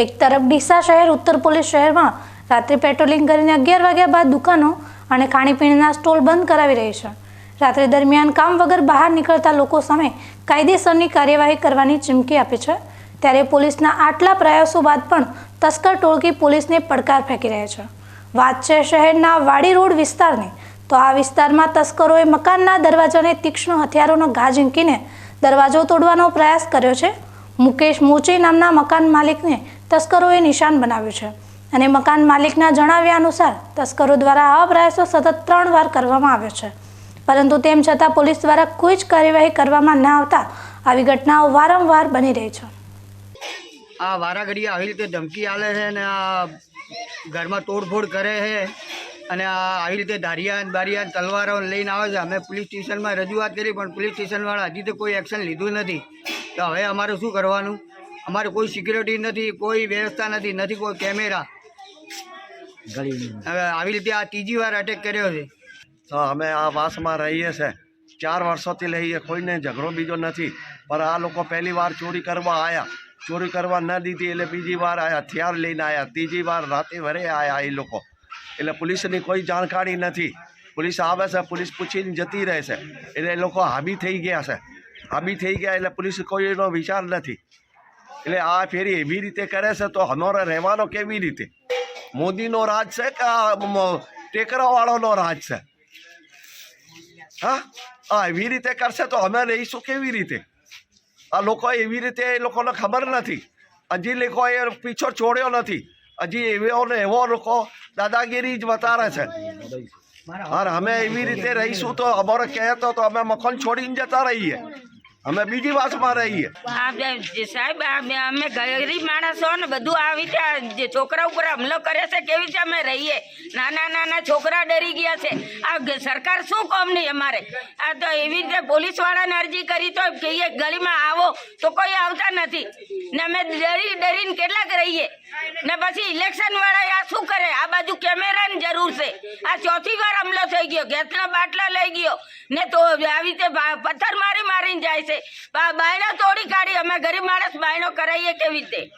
એક તરફ ડીસા શહેર, ઉત્તર પોલીસ શહેરમાં રાત્રે પેટ્રોલિંગ કરીને અગિયાર વાગ્યા બાદ દુકાનો અને ખાણીપીણીના સ્ટોલ બંધ કરાવી રહી છે. રાત્રે દરમિયાન કામ વગર બહાર નીકળતા લોકો સામે કાયદેસરની કાર્યવાહી કરવાની ચીમકી આપી છે. ત્યારે પોલીસના આટલા પ્રયાસો બાદ પણ તસ્કર ટોળકી પોલીસને પડકાર ફેંકી રહે છે. વાત છે શહેરના વાડી રોડ વિસ્તારની. તો આ વિસ્તારમાં તસ્કરોએ મકાનના દરવાજાને તીક્ષ્ણ હથિયારોનો ઘા ઝીંકીને દરવાજો તોડવાનો પ્રયાસ કર્યો છે. મુકેશ મોચી નામના મકાન માલિકને તસ્કરોએ નિશાન બનાવ્યું છે અને મકાન માલિકના જણાવ્યા અનુસાર તસ્કરો દ્વારા આવા પ્રયાસો સતત ત્રણ વાર કરવામાં આવ્યો છે. પરંતુ તેમ છતાં પોલીસ દ્વારા કોઈ જ કાર્યવાહી કરવામાં ન આવતા આવી ઘટનાઓ વારંવાર બની રહી છે. આ વારાઘડીએ આવી રીતે ધમકી આલે છે અને આ ઘરમાં તોડફોડ કરે છે અને આ આવી રીતે ધારિયા દારિયા તલવારો લઈને આવે છે. અમે પોલીસ સ્ટેશનમાં રજૂઆત કરી પણ પોલીસ સ્ટેશનવાળા હજી તો કોઈ એક્શન લીધું નથી. તો હવે અમારે શું કરવાનું? અમારે કોઈ સિક્યુરિટી નથી કોઈ વ્યવસ્થા નથી નથી કોઈ કેમેરા હવે આવી રીતે આ ત્રીજી વાર અટેક કર્યો છે. તો અમે આ વાસમાં રહીએ છે. ચાર વર્ષોથી લઈએ કોઈને ઝઘડો બીજો નથી. પણ આ લોકો પહેલી વાર ચોરી કરવા આવ્યા ચોરી કરવા ન દીધી એટલે બીજી વાર આયા હથિયાર લઈને આવ્યા ત્રીજી વાર રાતે વરે આવ્યા એ લોકો. એટલે પોલીસની કોઈ જાણકારી નથી. પોલીસ આવે છે પોલીસ પૂછીને જતી રહે છે. એટલે એ લોકો હાબી થઈ ગયા છે. હાબી થઈ ગયા એટલે પોલીસ કોઈનો વિચાર નથી. એટલે આ ફેરી એવી રીતે કરે છે તો અમારે રહેવાનો કેવી રીતે? મોદીનો રાજ છે કે ટેકરાવાળાનો રાજ છે? હા? આ એવી રીતે કરશે તો અમે રહીશું કેવી રીતે? આ લોકો એવી રીતે એ લોકોને ખબર નથી. હજી લોકોએ પીછો છોડ્યો નથી. હજી એવો ને એવો લોકો દાદાગીરી જ બતાવે છે. હા અમે એવી રીતે રહીશું તો અમારે કહે તો તો અમે મકાન છોડીને જતા રહીએ. અમે બીજી વાસમાં રહીએ. સાહેબ અમે ગરીબ માણસો ને બધું આવી રીતે જે છોકરા ઉપર હમલો કરે છે, કેવી રીતે અમે રહીએ? નાના નાના છોકરા ડરી ગયા છે. આ સરકાર શું કોમ નહીં અમારે? આ તો એવી રીતે પોલીસ વાળાને અરજી કરી તો કહીએ, ગલીમાં આવો, તો કોઈ આવતા નથી. ને અમે ડરી ડરીને કેટલાક રહીએ. ને પછી ઇલેક્શન વાળા આ શું કરે? આ બાજુ કેમેરાની જરૂર છે. આ ચોથી વાર હમલો થઈ ગયો, ગેસના બાટલા લઈ ગયો. ને તો આવી રીતે પથ્થર મારી મારીને જાય છે. બા- બાયણો તોડી કાઢી. અમે ગરીબ માણસ બાયણો કરાવીએ કેવી રીતે?